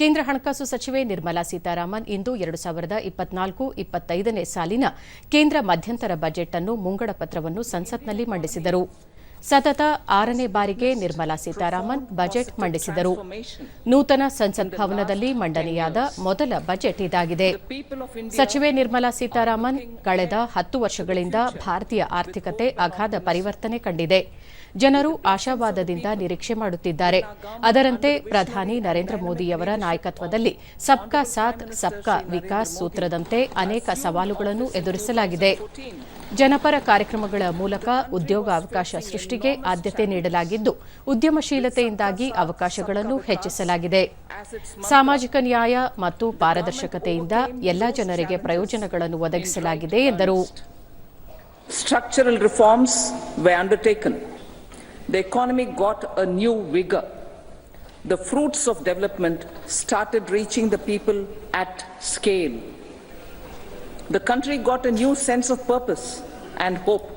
ಕೇಂದ್ರ ಹಣಕಾಸು ಸಚಿವೆ ನಿರ್ಮಲಾ ಸೀತಾರಾಮನ್ ಇಂದು ಎರಡು ಸಾವಿರದ ಇಪ್ಪತ್ನಾಲ್ಕು ಇಪ್ಪತ್ತೈದನೇ ಸಾಲಿನ ಕೇಂದ್ರ ಮಧ್ಯಂತರ ಬಜೆಟ್ ಅನ್ನು ಮುಂಗಡ ಪತ್ರವನ್ನು ಸಂಸತ್ನಲ್ಲಿ ಮಂಡಿಸಿದರು. ಸತತ ಆರನೇ ಬಾರಿಗೆ ನಿರ್ಮಲಾ ಸೀತಾರಾಮನ್ ಬಜೆಟ್ ಮಂಡಿಸಿದರು. ನೂತನ ಸಂಸತ್ ಭವನದಲ್ಲಿ ಮಂಡನೆಯಾದ ಮೊದಲ ಬಜೆಟ್ ಇದಾಗಿದೆ. ಸಚಿವೆ ನಿರ್ಮಲಾ ಸೀತಾರಾಮನ್ ಕಳೆದ ಹತ್ತು ವರ್ಷಗಳಿಂದ ಭಾರತೀಯ ಆರ್ಥಿಕತೆ ಅಗಾಧ ಪರಿವರ್ತನೆ ಕಂಡಿದೆ. ಜನರು ಆಶಾವಾದದಿಂದ ನಿರೀಕ್ಷೆ ಮಾಡುತ್ತಿದ್ದಾರೆ. ಅದರಂತೆ ಪ್ರಧಾನಿ ನರೇಂದ್ರ ಮೋದಿಯವರ ನಾಯಕತ್ವದಲ್ಲಿ ಸಬ್ಕಾ ಸಾಥ್, ಸಬ್ಕಾ ವಿಕಾಸ್ ಸೂತ್ರದಂತೆ ಅನೇಕ ಸವಾಲುಗಳನ್ನು ಎದುರಿಸಲಾಗಿದೆ. ಜನಪರ ಕಾರ್ಯಕ್ರಮಗಳ ಮೂಲಕ ಉದ್ಯೋಗಾವಕಾಶ ಸೃಷ್ಟಿಗೆ ಆದ್ಯತೆ ನೀಡಲಾಗಿದ್ದು, ಉದ್ಯಮಶೀಲತೆಯಿಂದಾಗಿ ಅವಕಾಶಗಳನ್ನು ಹೆಚ್ಚಿಸಲಾಗಿದೆ. ಸಾಮಾಜಿಕ ನ್ಯಾಯ ಮತ್ತು ಪಾರದರ್ಶಕತೆಯಿಂದ ಎಲ್ಲ ಜನರಿಗೆ ಪ್ರಯೋಜನಗಳನ್ನು ಒದಗಿಸಲಾಗಿದೆ ಎಂದರು. The economy got a new vigor. The fruits of development started reaching the people at scale. The country got a new sense of purpose and hope.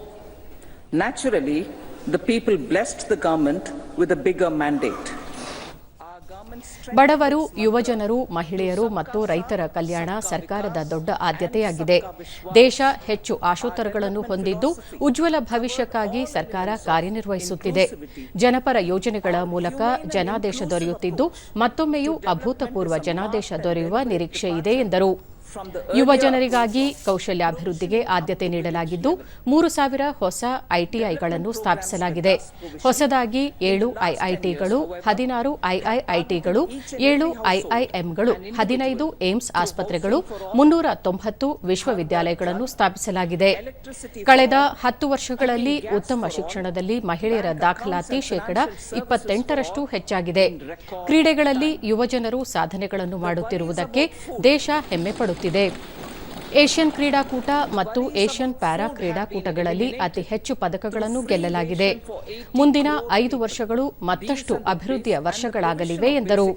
Naturally, the people blessed the government with a bigger mandate. ಬಡವರು, ಯುವಜನರು, ಮಹಿಳೆಯರು ಮತ್ತು ರೈತರ ಕಲ್ಯಾಣ ಸರ್ಕಾರದ ದೊಡ್ಡ ಆದ್ಯತೆಯಾಗಿದೆ. ದೇಶ ಹೆಚ್ಚು ಆಶೋತ್ತರಗಳನ್ನು ಹೊಂದಿದ್ದು ಉಜ್ವಲ ಭವಿಷ್ಯಕ್ಕಾಗಿ ಸರ್ಕಾರ ಕಾರ್ಯನಿರ್ವಹಿಸುತ್ತಿದೆ. ಜನಪರ ಯೋಜನೆಗಳ ಮೂಲಕ ಜನಾದೇಶ ದೊರೆಯುತ್ತಿದ್ದು ಮತ್ತೊಮ್ಮೆಯೂ ಅಭೂತಪೂರ್ವ ಜನಾದೇಶ ದೊರೆಯುವ ನಿರೀಕ್ಷೆ ಇದೆ ಎಂದರು. ಯುವ ಜನರಿಗಾಗಿ ಕೌಶಲ್ಯಾಭಿವೃದ್ಧಿಗೆ ಆದ್ಯತೆ ನೀಡಲಾಗಿದ್ದು ಮೂರು ಸಾವಿರ ಹೊಸ ಐಟಿಐಗಳನ್ನು ಸ್ಥಾಪಿಸಲಾಗಿದೆ. ಹೊಸದಾಗಿ ಏಳು ಐಐಟಿಗಳು ಹದಿನಾರು ಐಐಐಟಿಗಳು ಏಳು ಐಐಎಂಗಳು ಹದಿನೈದು ಏಮ್ಸ್ ಆಸ್ಪತ್ರೆಗಳು ಮುನ್ನೂರ ತೊಂಬತ್ತು ವಿಶ್ವವಿದ್ಯಾಲಯಗಳನ್ನು ಸ್ಥಾಪಿಸಲಾಗಿದೆ. ಕಳೆದ ಹತ್ತು ವರ್ಷಗಳಲ್ಲಿ ಉತ್ತಮ ಶಿಕ್ಷಣದಲ್ಲಿ ಮಹಿಳೆಯರ ದಾಖಲಾತಿ ಶೇಕಡ ಇಪ್ಪತ್ತೆಂಟರಷ್ಟು ಹೆಚ್ಚಾಗಿದೆ. ಕ್ರೀಡೆಗಳಲ್ಲಿ ಯುವಜನರು ಸಾಧನೆಗಳನ್ನು ಮಾಡುತ್ತಿರುವುದಕ್ಕೆ ದೇಶ ಹೆಮ್ಮೆ ಪಡುತ್ತಿದೆ. ಏಷ್ಯನ್ ಕ್ರೀಡಾಕೂಟ ಮತ್ತು ಏಷ್ಯನ್ ಪ್ಯಾರಾ ಕ್ರೀಡಾಕೂಟಗಳಲ್ಲಿ ಅತಿ ಹೆಚ್ಚು ಪದಕಗಳನ್ನು ಗೆಲ್ಲಲಾಗಿದೆ. ಮುಂದಿನ ಐದು ವರ್ಷಗಳು ಮತ್ತಷ್ಟು ಅಭಿವೃದ್ಧಿಯ ವರ್ಷಗಳಾಗಲಿವೆ ಎಂದರು.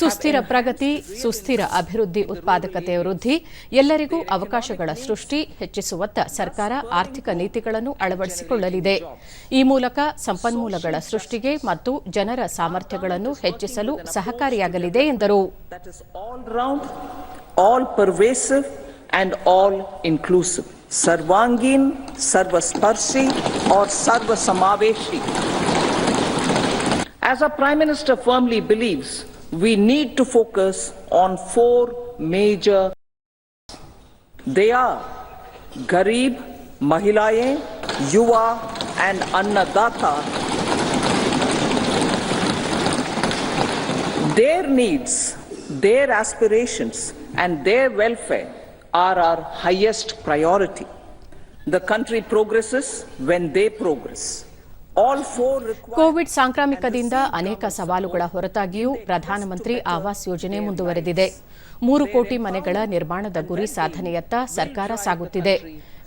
ಸುಸ್ಥಿರ ಪ್ರಗತಿ, ಸುಸ್ಥಿರ ಅಭಿವೃದ್ಧಿ ಉತ್ಪಾದಕತೆ ವೃದ್ಧಿ, ಎಲ್ಲರಿಗೂ ಅವಕಾಶಗಳ ಸೃಷ್ಟಿ, ಹೆಚ್ಚಿಸುವತ್ತ ಸರ್ಕಾರ ಆರ್ಥಿಕ ನೀತಿಗಳನ್ನು ಅಳವಡಿಸಿಕೊಳ್ಳಲಿದೆ. ಈ ಮೂಲಕ ಸಂಪನ್ಮೂಲಗಳ ಸೃಷ್ಟಿಗೆ ಮತ್ತು ಜನರ ಸಾಮರ್ಥ್ಯಗಳನ್ನು ಹೆಚ್ಚಿಸಲು ಸಹಕಾರಿಯಾಗಲಿದೆ ಎಂದರು. All pervasive, and all inclusive. Sarvangin, Sarvasparshi, or Sarva Samaveshi. As our Prime Minister firmly believes, we need to focus on four major. They are Garib, Mahilaye, Yuva, and Annadata Their needs, their aspirations, and their welfare are our highest priority. The country progresses when they progress. All four require. Covid ಸಾಂಕ್ರಾಮಿಕದಿಂದ ಅನೇಕ ಸವಾಲುಗಳ ಹೊರತಾಗಿಯೂ ಪ್ರಧಾನಮಂತ್ರಿ ಆವಾಸ್ ಯೋಜನೆ ಮುಂದುವರೆದಿದೆ ಮೂರು ಕೋಟಿ ಮನೆಗಳ ನಿರ್ಮಾಣದ ಗುರಿ ಸಾಧನೆಯತ್ತ ಸರ್ಕಾರ ಸಾಗುತ್ತಿದೆ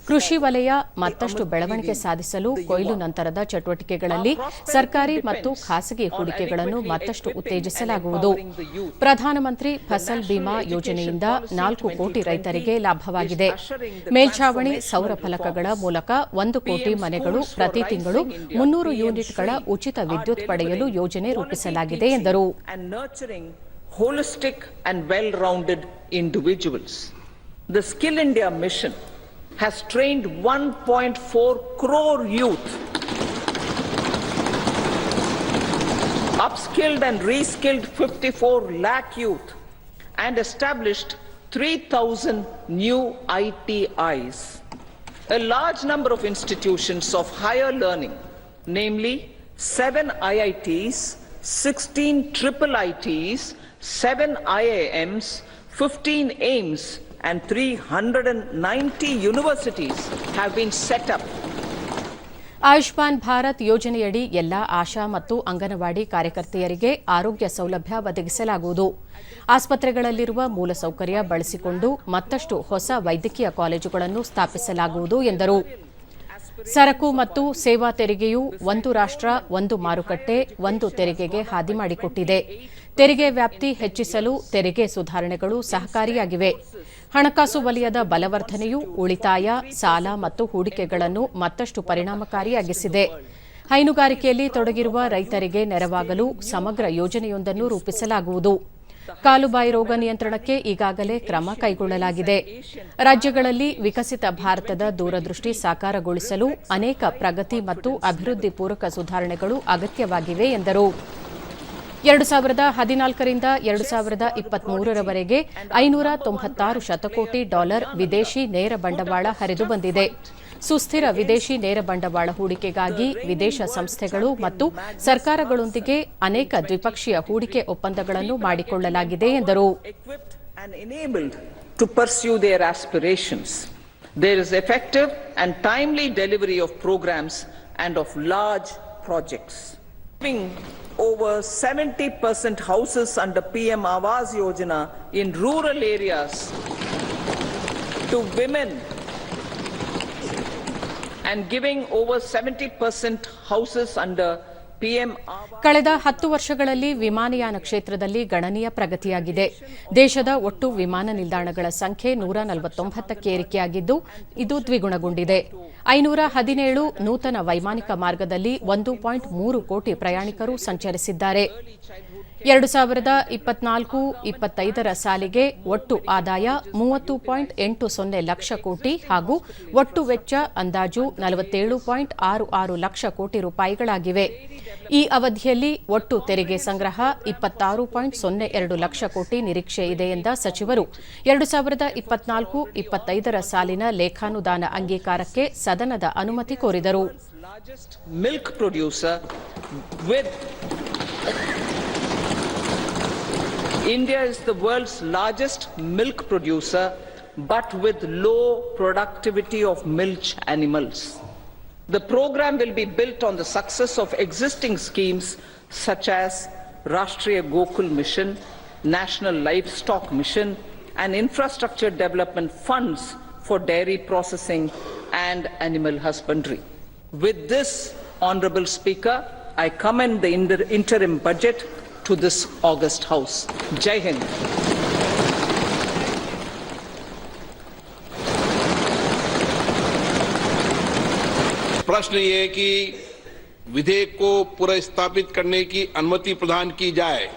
ಕೃಷಿ ವಲಯ ಮತ್ತಷ್ಟು ಬೆಳವಣಿಗೆ ಸಾಧಿಸಲು ಕೊಯ್ಲು ನಂತರದ ಚಟುವಟಿಕೆಗಳಲ್ಲಿ ಸರ್ಕಾರಿ ಮತ್ತು ಖಾಸಗಿ ಹೂಡಿಕೆಗಳನ್ನು ಮತ್ತಷ್ಟು ಉತ್ತೇಜಿಸಲಾಗುವುದು. ಪ್ರಧಾನಮಂತ್ರಿ ಫಸಲ್ ಬಿಮಾ ಯೋಜನೆಯಿಂದ ನಾಲ್ಕು ಕೋಟಿ ರೈತರಿಗೆ ಲಾಭವಾಗಿದೆ. ಮೇಲ್ಛಾವಣಿ ಸೌರ ಫಲಕಗಳ ಮೂಲಕ ಒಂದು ಕೋಟಿ ಮನೆಗಳು ಪ್ರತಿ ತಿಂಗಳು ಮುನ್ನೂರು ಯೂನಿಟ್ಗಳ ಉಚಿತ ವಿದ್ಯುತ್ ಪಡೆಯಲು ಯೋಜನೆ ರೂಪಿಸಲಾಗಿದೆ ಎಂದರು. Holistic and well rounded individuals. The Skill India mission has trained 1.4 crore youth, upskilled and reskilled 54 lakh youth, and established 3,000 new ITIs. A large number of institutions of higher learning, namely 7 IITs, 16 triple ITs, 7 IIMs, 15 AIMS, and 390 universities have been set up. Ayushman Bharat ಯೋಜನೆಯಡಿ ಎಲ್ಲ ಆಶಾ ಮತ್ತು ಅಂಗನವಾಡಿ ಕಾರ್ಯಕರ್ತೆಯರಿಗೆ ಆರೋಗ್ಯ ಸೌಲಭ್ಯ ಒದಗಿಸಲಾಗುವುದು. ಆಸ್ಪತ್ರೆಗಳಲ್ಲಿರುವ ಮೂಲಸೌಕರ್ಯ ಬಳಸಿಕೊಂಡು ಮತ್ತಷ್ಟು ಹೊಸ ವೈದ್ಯಕೀಯ ಕಾಲೇಜುಗಳನ್ನು ಸ್ಥಾಪಿಸಲಾಗುವುದು ಎಂದರು. ಸರಕು ಮತ್ತು ಸೇವಾ ತೆರಿಗೆಯು ಒಂದು ರಾಷ್ಟ್ರ, ಒಂದು ಮಾರುಕಟ್ಟೆ, ಒಂದು ತೆರಿಗೆಗೆ ಹಾದಿ ಮಾಡಿಕೊಟ್ಟಿದೆ. ತೆರಿಗೆ ವ್ಯಾಪ್ತಿ ಹೆಚ್ಚಿಸಲು ತೆರಿಗೆ ಸುಧಾರಣೆಗಳು ಸಹಕಾರಿಯಾಗಿವೆ. ಹಣಕಾಸು ವಲಯದ ಬಲವರ್ಧನೆಯು ಉಳಿತಾಯ, ಸಾಲ ಮತ್ತು ಹೂಡಿಕೆಗಳನ್ನು ಮತ್ತಷ್ಟು ಪರಿಣಾಮಕಾರಿಯಾಗಿಸಿದೆ. ಹೈನುಗಾರಿಕೆಯಲ್ಲಿ ತೊಡಗಿರುವ ರೈತರಿಗೆ ನೆರವಾಗಲು ಸಮಗ್ರ ಯೋಜನೆಯೊಂದನ್ನು ರೂಪಿಸಲಾಗುವುದು. ಕಾಲುಬಾಯಿ ರೋಗ ನಿಯಂತ್ರಣಕ್ಕೆ ಈಗಾಗಲೇ ಕ್ರಮ ಕೈಗೊಳ್ಳಲಾಗಿದೆ. ರಾಜ್ಯಗಳಲ್ಲಿ ವಿಕಸಿತ ಭಾರತದ ದೂರದೃಷ್ಟಿ ಸಾಕಾರಗೊಳಿಸಲು ಅನೇಕ ಪ್ರಗತಿ ಮತ್ತು ಅಭಿವೃದ್ಧಿ ಪೂರಕ ಸುಧಾರಣೆಗಳು ಅಗತ್ಯವಾಗಿವೆ ಎಂದರು. ಎರಡು ಸಾವಿರದ ಹದಿನಾಲ್ಕರಿಂದ ಎರಡು ಸಾವಿರದ ಇಪ್ಪತ್ಮೂರರವರೆಗೆ ಐನೂರ ತೊಂಬತ್ತಾರು ಶತಕೋಟಿ ಡಾಲರ್ ವಿದೇಶಿ ನೇರ ಬಂಡವಾಳ ಹರಿದು ಬಂದಿದೆ ಸುಸ್ಥಿರ ವಿದೇಶಿ ನೇರ ಬಂಡವಾಳ ಹೂಡಿಕೆಗಾಗಿ ವಿದೇಶ ಸಂಸ್ಥೆಗಳು ಮತ್ತು ಸರ್ಕಾರಗಳೊಂದಿಗೆ ಅನೇಕ ದ್ವಿಪಕ್ಷೀಯ ಹೂಡಿಕೆ ಒಪ್ಪಂದಗಳನ್ನು ಮಾಡಿಕೊಳ್ಳಲಾಗಿದೆ ಎಂದರು. There is effective and timely delivery of programs and of large projects. Giving over 70% houses under PM Awas Yojana in rural areas to women and giving over 70% houses under ಕಳೆದ ಹತ್ತು ವರ್ಷಗಳಲ್ಲಿ ವಿಮಾನಯಾನ ಕ್ಷೇತ್ರದಲ್ಲಿ ಗಣನೀಯ ಪ್ರಗತಿಯಾಗಿದೆ. ದೇಶದ ಒಟ್ಟು ವಿಮಾನ ನಿಲ್ದಾಣಗಳ ಸಂಖ್ಯೆ ನೂರ ನಲವತ್ತೊಂಬತ್ತಕ್ಕೆ ಏರಿಕೆಯಾಗಿದ್ದು, ಇದು ದ್ವಿಗುಣಗೊಂಡಿದೆ. ಐನೂರ ಹದಿನೇಳು ನೂತನ ವೈಮಾನಿಕ ಮಾರ್ಗದಲ್ಲಿ ಒಂದು ಪಾಯಿಂಟ್ ಮೂರು ಕೋಟಿ ಪ್ರಯಾಣಿಕರು ಸಂಚರಿಸಿದ್ದಾರೆ. ಎರಡು ಸಾವಿರದ ಇಪ್ಪತ್ನಾಲ್ಕು, ಇಪ್ಪತ್ತೈದರ ಸಾಲಿಗೆ ಒಟ್ಟು ಆದಾಯ ಮೂವತ್ತು ಪಾಯಿಂಟ್ ಎಂಟು ಸೊನ್ನೆ ಲಕ್ಷ ಕೋಟಿ ಹಾಗೂ ಒಟ್ಟು ವೆಚ್ಚ ಅಂದಾಜು ನಲವತ್ತೇಳು ಪಾಯಿಂಟ್ ಆರು ಆರು ಲಕ್ಷ ಕೋಟಿ ರೂಪಾಯಿಗಳಾಗಿವೆ. ಈ ಅವಧಿಯಲ್ಲಿ ಒಟ್ಟು ತೆರಿಗೆ ಸಂಗ್ರಹ ಇಪ್ಪತ್ತಾರು ಪಾಯಿಂಟ್ ಸೊನ್ನೆ ಎರಡು ಲಕ್ಷ ಕೋಟಿ ನಿರೀಕ್ಷೆ ಇದೆ ಎಂದ ಸಚಿವರು. ಎರಡು ಸಾವಿರದ ಇಪ್ಪತ್ನಾಲ್ಕು, ಇಪ್ಪತ್ತೈದರ ಸಾಲಿನ ಲೇಖಾನುದಾನ ಅಂಗೀಕಾರಕ್ಕೆ ಸದನದ ಅನುಮತಿ ಕೋರಿದರು. India is the world's largest milk producer but with low productivity of milch animals. The program will be built on the success of existing schemes such as Rashtriya Gokul Mission, National Livestock Mission and infrastructure development funds for dairy processing and animal husbandry. With this, Honorable Speaker, I commend the inter- interim budget to this August House. Jai Hind. प्रश्न ये है कि विधेयक को पुनर्स्थापित करने की अनुमति प्रदान की जाए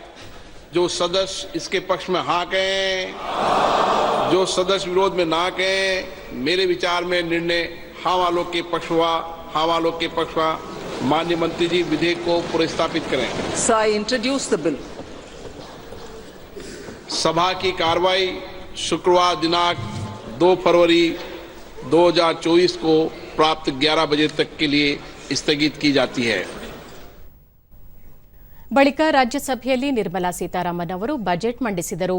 जो सदस्य इसके पक्ष में हाँ कहें जो सदस्य विरोध में ना कहें मेरे विचार में निर्णय हाँ वालों के पक्ष हुआ हाँ वालों के पक्ष हुआ माननीय मंत्री जी विधेयक को पुनर्स्थापित करें So I introduce the bill. सभा की कार्रवाई शुक्रवार दिनांक 2 फरवरी 2024 को प्राप्त 11 बजे तक के लिए स्थगित की जाती है ಬಳಿಕ ರಾಜ್ಯಸಭೆಯಲ್ಲಿ ನಿರ್ಮಲಾ ಸೀತಾರಾಮನ್ ಅವರು ಬಜೆಟ್ ಮಂಡಿಸಿದರು